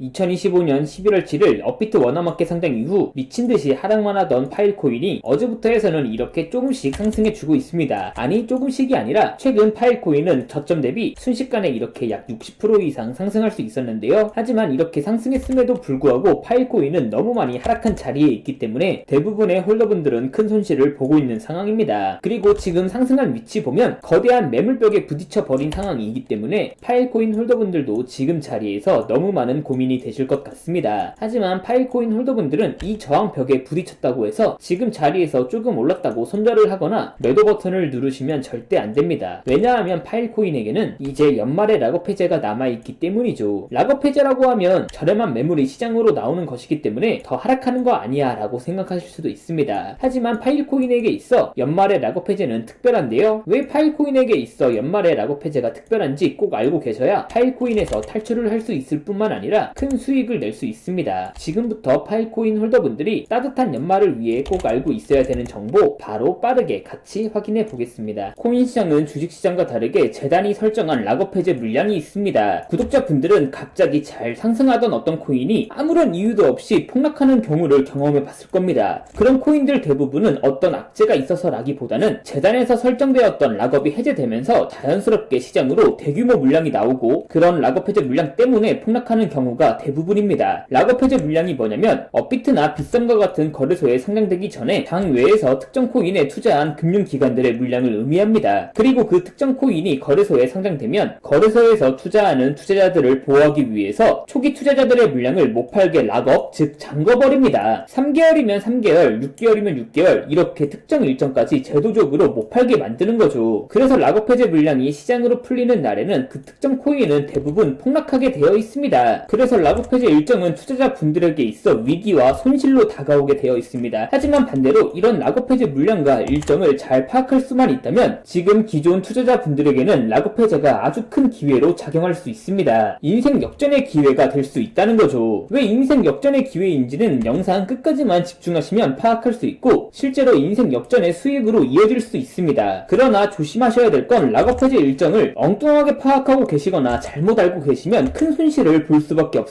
2025년 11월 7일 업비트 원화마켓 상장 이후 미친듯이 하락만 하던 파일코인이 어제부터 해서는 이렇게 조금씩 상승해주고 있습니다. 아니 조금씩이 아니라 최근 파일코인은 저점 대비 순식간에 이렇게 약 60% 이상 상승할 수 있었는데요. 하지만 이렇게 상승했음에도 불구하고 파일코인은 너무 많이 하락한 자리에 있기 때문에 대부분의 홀더분들은 큰 손실을 보고 있는 상황입니다. 그리고 지금 상승한 위치 보면 거대한 매물벽에 부딪혀 버린 상황이기 때문에 파일코인 홀더분들도 지금 자리에서 너무 많은 고민 이 되실 것 같습니다. 하지만 파일코인 홀더분들은 이 저항벽에 부딪혔다고 해서 지금 자리에서 조금 올랐다고 손절을 하거나 매도 버튼을 누르시면 절대 안 됩니다. 왜냐하면 파일코인에게는 이제 연말에 락업 해제가 남아있기 때문이죠. 락업 해제라고 하면 저렴한 매물이 시장으로 나오는 것이기 때문에 더 하락하는 거 아니야 라고 생각하실 수도 있습니다. 하지만 파일코인에게 있어 연말에 락업 해제는 특별한데요. 왜 파일코인에게 있어 연말에 락업 해제가 특별한지 꼭 알고 계셔야 파일코인에서 탈출을 할 수 있을 뿐만 아니라 큰 수익을 낼 수 있습니다. 지금부터 파일코인 홀더분들이 따뜻한 연말을 위해 꼭 알고 있어야 되는 정보 바로 빠르게 같이 확인해 보겠습니다. 코인 시장은 주식 시장과 다르게 재단이 설정한 락업 해제 물량이 있습니다. 구독자분들은 갑자기 잘 상승하던 어떤 코인이 아무런 이유도 없이 폭락하는 경우를 경험해 봤을 겁니다. 그런 코인들 대부분은 어떤 악재가 있어서라기보다는 재단에서 설정되었던 락업이 해제되면서 자연스럽게 시장으로 대규모 물량이 나오고 그런 락업 해제 물량 때문에 폭락하는 경우가 대부분입니다. 락업 해제 물량이 뭐냐면 업비트나 빗썸과 같은 거래소에 상장되기 전에 당 외에서 특정 코인에 투자한 금융기관들의 물량을 의미합니다. 그리고 그 특정 코인이 거래소에 상장되면 거래소에서 투자하는 투자자들을 보호하기 위해서 초기 투자자들의 물량을 못 팔게 락업, 즉 잠궈버립니다. 3개월이면 3개월, 6개월이면 6개월 이렇게 특정 일정까지 제도적으로 못 팔게 만드는 거죠. 그래서 락업 해제 물량이 시장으로 풀리는 날에는 그 특정 코인은 대부분 폭락하게 되어 있습니다. 그래서 락업 해제 일정은 투자자분들에게 있어 위기와 손실로 다가오게 되어 있습니다. 하지만 반대로 이런 해제 물량과 일정을 잘 파악할 수만 있다면 지금 기존 투자자분들에게는 해제가 아주 큰 기회로 작용할 수 있습니다. 인생 역전의 기회가 될 수 있다는 거죠. 왜 인생 역전의 기회인지는 영상 끝까지만 집중하시면 파악할 수 있고 실제로 인생 역전의 수익으로 이어질 수 있습니다. 그러나 조심하셔야 될건 해제 일정을 엉뚱하게 파악하고 계시거나 잘못 알고 계시면 큰 손실을 볼 수밖에 없습니다.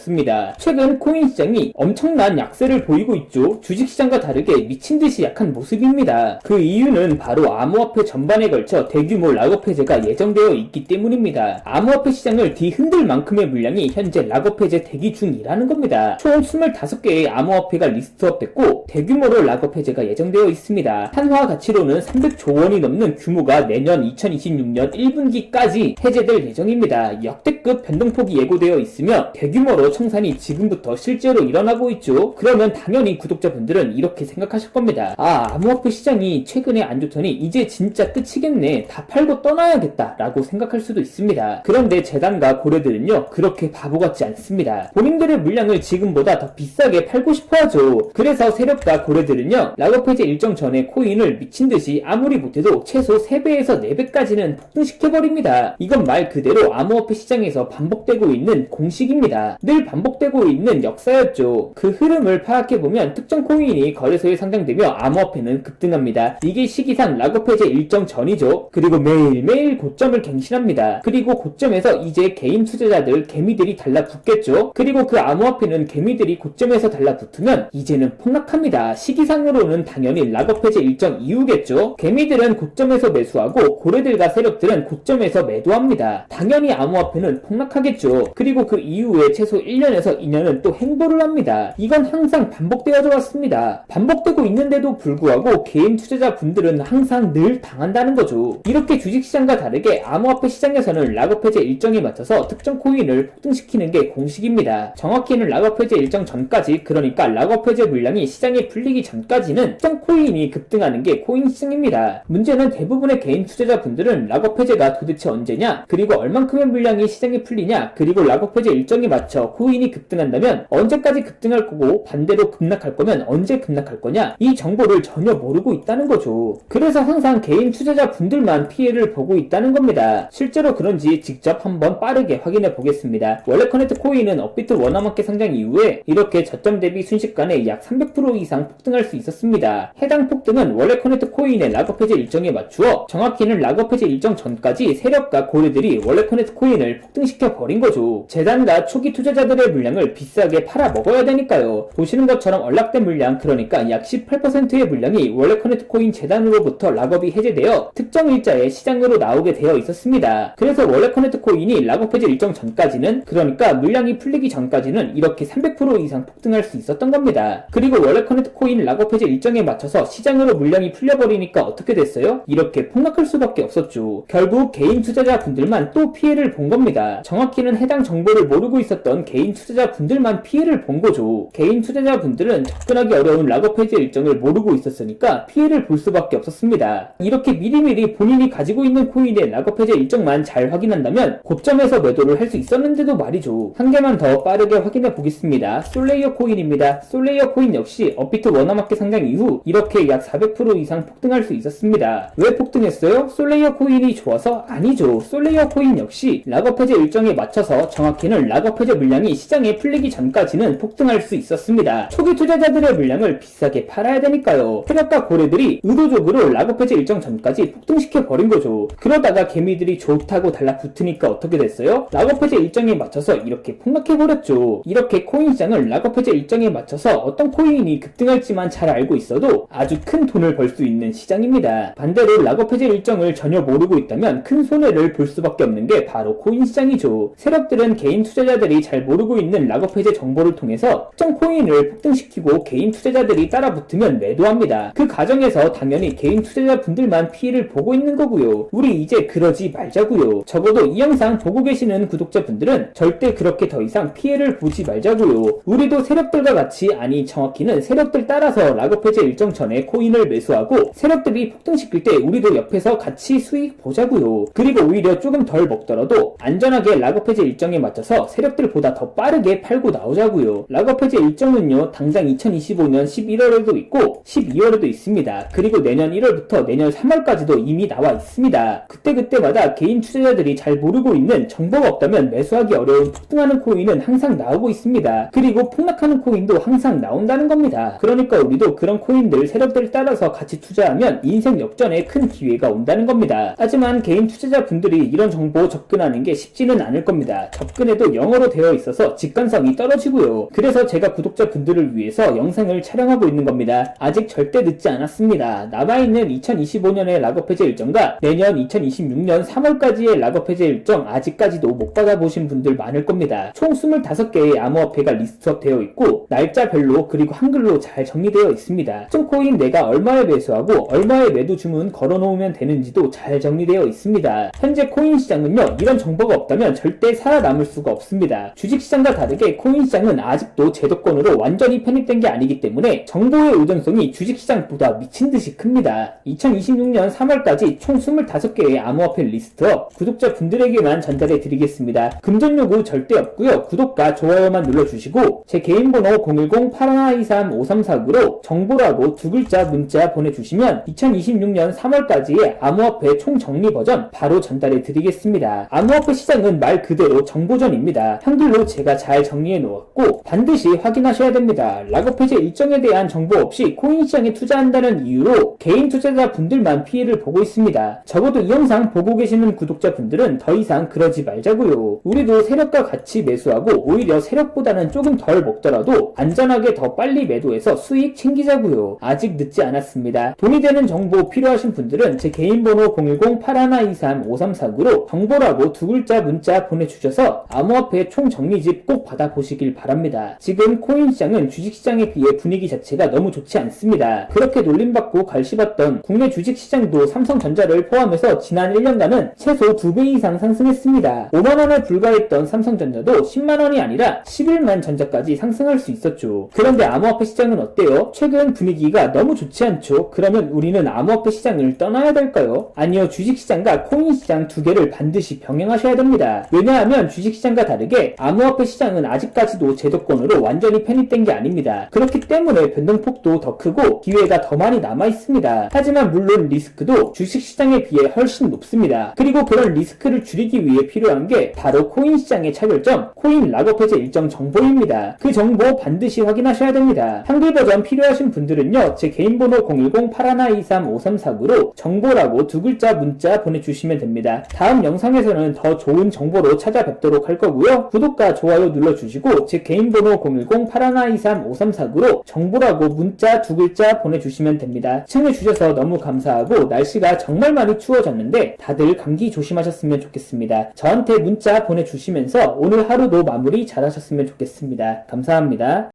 최근 코인 시장이 엄청난 약세를 보이고 있죠. 주식 시장과 다르게 미친 듯이 약한 모습입니다. 그 이유는 바로 암호화폐 전반에 걸쳐 대규모 락업 해제가 예정되어 있기 때문입니다. 암호화폐 시장을 뒤흔들 만큼의 물량이 현재 락업 해제 대기 중이라는 겁니다. 총 25개의 암호화폐가 리스트업 됐고 대규모로 락업 해제가 예정되어 있습니다. 한화 가치로는 300조 원이 넘는 규모가 내년 2026년 1분기까지 해제될 예정입니다. 역대급 변동폭이 예고되어 있으며 대규모 로 청산이 지금부터 실제로 일어나고 있죠. 그러면 당연히 구독자분들은 이렇게 생각하실 겁니다. 아, 암호화폐 시장이 최근에 안 좋더니 이제 진짜 끝이겠네. 다 팔고 떠나야겠다. 라고 생각할 수도 있습니다. 그런데 재단과 고래들은요, 그렇게 바보 같지 않습니다. 본인들의 물량을 지금보다 더 비싸게 팔고 싶어 하죠. 그래서 세력과 고래들은요, 락업 해제 일정 전에 코인을 미친 듯이 아무리 못해도 최소 3배에서 4배까지는 폭등시켜버립니다. 이건 말 그대로 암호화폐 시장에서 반복되고 있는 공식입니다. 늘 반복되고 있는 역사였죠. 그 흐름을 파악해보면 특정 코인이 거래소에 상장되며 암호화폐는 급등합니다. 이게 시기상 락업 해제 일정 전이죠. 그리고 매일매일 고점을 갱신합니다. 그리고 고점에서 이제 개인 투자자들 개미들이 달라붙겠죠. 그리고 그 암호화폐는 개미들이 고점에서 달라붙으면 이제는 폭락합니다. 시기상으로는 당연히 락업 해제 일정 이후겠죠. 개미들은 고점에서 매수하고 고래들과 세력들은 고점에서 매도합니다. 당연히 암호화폐는 폭락하겠죠. 그리고 그 이후에 최소 1년에서 2년은 또 행보를 합니다. 이건 항상 반복되어져 왔습니다. 반복되고 있는데도 불구하고 개인 투자자 분들은 항상 늘 당한다는 거죠. 이렇게 주식시장과 다르게 암호화폐 시장에서는 락업 해제 일정에 맞춰서 특정 코인을 폭등시키는 게 공식입니다. 정확히는 락업 해제 일정 전까지 그러니까 락업 해제 물량이 시장에 풀리기 전까지는 특정 코인이 급등하는 게 코인 시장입니다. 문제는 대부분의 개인 투자자 분들은 락업 해제가 도대체 언제냐 그리고 얼만큼의 물량이 시장에 풀리냐 그리고 락업 해제 일정에 맞춰 코인이 급등한다면 언제까지 급등할 거고 반대로 급락할 거면 언제 급락할 거냐 이 정보를 전혀 모르고 있다는 거죠. 그래서 항상 개인 투자자 분들만 피해를 보고 있다는 겁니다. 실제로 그런지 직접 한번 빠르게 확인해 보겠습니다. 원래 커넥트 코인은 업비트 원화마켓 상장 이후에 이렇게 저점 대비 순식간에 약 300% 이상 폭등할 수 있었습니다. 해당 폭등은 원래 커넥트 코인의 락업 해제 일정에 맞추어 정확히는 락업 해제 일정 전까지 세력과 고래들이 원래 커넥트 코인을 폭등시켜 버린 거죠. 재단과 초기 투자자 투자자들의 물량을 비싸게 팔아 먹어야 되니까요. 보시는 것처럼 언락된 물량 그러니까 약 18%의 물량이 원래 커넥트 코인 재단으로부터 락업이 해제되어 특정 일자에 시장으로 나오게 되어 있었습니다. 그래서 원래 커넥트 코인이 락업 해제 일정 전까지는 그러니까 물량이 풀리기 전까지는 이렇게 300% 이상 폭등할 수 있었던 겁니다. 그리고 원래 커넥트 코인 락업 해제 일정에 맞춰서 시장으로 물량이 풀려버리니까 어떻게 됐어요? 이렇게 폭락할 수밖에 없었죠. 결국 개인 투자자분들만 또 피해를 본 겁니다. 정확히는 해당 정보를 모르고 있었던 개인 투자자분들만 피해를 본 거죠. 개인 투자자분들은 접근하기 어려운 락업 해제 일정을 모르고 있었으니까 피해를 볼 수밖에 없었습니다. 이렇게 미리미리 본인이 가지고 있는 코인의 락업 해제 일정만 잘 확인한다면 고점에서 매도를 할 수 있었는데도 말이죠. 한 개만 더 빠르게 확인해 보겠습니다. 솔레이어 코인입니다. 솔레이어 코인 역시 업비트 원화마켓 상장 이후 이렇게 약 400% 이상 폭등할 수 있었습니다. 왜 폭등했어요? 솔레이어 코인이 좋아서? 아니죠. 솔레이어 코인 역시 락업 해제 일정에 맞춰서 정확히는 락업 해제 물량 이 시장에 풀리기 전까지는 폭등할 수 있었습니다. 초기 투자자들의 물량을 비싸게 팔아야 되니까요. 세력과 고래들이 의도적으로 락업 해제 일정 전까지 폭등시켜 버린 거죠. 그러다가 개미들이 좋다고 달라붙으니까 어떻게 됐어요? 락업 해제 일정에 맞춰서 이렇게 폭락해 버렸죠. 이렇게 코인 시장을 락업 해제 일정에 맞춰서 어떤 코인이 급등할지만 잘 알고 있어도 아주 큰 돈을 벌 수 있는 시장입니다. 반대로 락업 해제 일정을 전혀 모르고 있다면 큰 손해를 볼 수밖에 없는 게 바로 코인 시장이죠. 세력들은 개인 투자자들이 잘 모르고 있는 락업 해제 정보를 통해서 특정 코인을 폭등시키고 개인 투자자들이 따라 붙으면 매도합니다. 그 과정에서 당연히 개인 투자자분들만 피해를 보고 있는 거고요. 우리 이제 그러지 말자고요. 적어도 이 영상 보고 계시는 구독자분들은 절대 그렇게 더 이상 피해를 보지 말자고요. 우리도 세력들과 같이 아니 정확히는 세력들 따라서 락업 해제 일정 전에 코인을 매수하고 세력들이 폭등시킬 때 우리도 옆에서 같이 수익 보자고요. 그리고 오히려 조금 덜 먹더라도 안전하게 락업 해제 일정에 맞춰서 세력들보다 더 빠르게 팔고 나오자고요. 락업 해제 일정은요 당장 2025년 11월에도 있고 12월에도 있습니다. 그리고 내년 1월부터 내년 3월까지도 이미 나와 있습니다. 그때그때마다 개인 투자자들이 잘 모르고 있는 정보가 없다면 매수하기 어려운 폭등하는 코인은 항상 나오고 있습니다. 그리고 폭락하는 코인도 항상 나온다는 겁니다. 그러니까 우리도 그런 코인들 세력들을 따라서 같이 투자하면 인생 역전에 큰 기회가 온다는 겁니다. 하지만 개인 투자자분들이 이런 정보 접근하는 게 쉽지는 않을 겁니다. 접근해도 영어로 되어 있어서 직관성이 떨어지고요. 그래서 제가 구독자분들을 위해서 영상을 촬영하고 있는 겁니다. 아직 절대 늦지 않았습니다. 남아있는 2025년의 락업 해제 일정과 내년 2026년 3월까지의 락업 해제 일정 아직까지도 못 받아보신 분들 많을 겁니다. 총 25개의 암호화폐가 리스트업 되어 있고 날짜별로 그리고 한글로 잘 정리되어 있습니다. 특정 코인 내가 얼마에 매수하고 얼마에 매도 주문 걸어놓으면 되는지도 잘 정리되어 있습니다. 현재 코인 시장은요 이런 정보가 없다면 절대 살아남을 수가 없습니다. 주 식시장과 다르게 코인 시장은 아직도 제도권으로 완전히 편입된 게 아니기 때문에 정보의 의존성이 주식시장보다 미친 듯이 큽니다. 2026년 3월까지 총 25개의 암호화폐 리스트업 구독자 분들에게만 전달해 드리겠습니다. 금전 요구 절대 없고요. 구독과 좋아요만 눌러주시고 제 개인 번호 010-8123-5349로 정보라고 두 글자 문자 보내주시면 2026년 3월까지의 암호화폐 총 정리 버전 바로 전달해 드리겠습니다. 암호화폐 시장은 말 그대로 정보전입니다. 한글로 제가 잘 정리해 놓았고 반드시 확인하셔야 됩니다. 락업 해제 일정에 대한 정보 없이 코인 시장에 투자한다는 이유로 개인 투자자 분들만 피해를 보고 있습니다. 적어도 이 영상 보고 계시는 구독자 분들은 더 이상 그러지 말자고요. 우리도 세력과 같이 매수하고 오히려 세력보다는 조금 덜 먹더라도 안전하게 더 빨리 매도해서 수익 챙기자고요. 아직 늦지 않았습니다. 돈이 되는 정보 필요하신 분들은 제 개인 번호 010-8123-5349로 정보라고 두 글자 문자 보내주셔서 암호화폐 총정 리집 꼭 받아보시길 바랍니다. 지금 코인 시장은 주식 시장에 비해 분위기 자체가 너무 좋지 않습니다. 그렇게 놀림받고 갈시봤던 국내 주식 시장도 삼성전자를 포함해서 지난 1년간은 최소 2배 이상 상승했습니다. 5만원에 불과했던 삼성전자도 10만원이 아니라 11만 전자까지 상승할 수 있었죠. 그런데 암호화폐 시장은 어때요? 최근 분위기가 너무 좋지 않죠? 그러면 우리는 암호화폐 시장을 떠나야 될까요? 아니요, 주식시장과 코인 시장 두 개를 반드시 병행하셔야 됩니다. 왜냐하면 주식시장과 다르게 암호 화폐 시장은 아직까지도 제도권 조건으로 완전히 편입된 게 아닙니다. 그렇기 때문에 변동폭도 더 크고 기회가 더 많이 남아 있습니다. 하지만 물론 리스크도 주식시장에 비해 훨씬 높습니다. 그리고 그런 리스크를 줄이기 위해 필요한 게 바로 코인 시장의 차별점, 코인 락업 해제 일정 정보입니다. 그 정보 반드시 확인하셔야 됩니다. 한글 버전 필요하신 분들은요, 제 개인 번호 010-8123-5349로 정보라고 두 글자 문자 보내주시면 됩니다. 다음 영상에서는 더 좋은 정보로 찾아뵙도록 할 거고요. 구독과 좋아요 눌러주시고 제 개인 번호 010-8123-5349로 정보라고 문자 두 글자 보내주시면 됩니다. 시청해주셔서 너무 감사하고 날씨가 정말 많이 추워졌는데 다들 감기 조심하셨으면 좋겠습니다. 저한테 문자 보내주시면서 오늘 하루도 마무리 잘하셨으면 좋겠습니다. 감사합니다.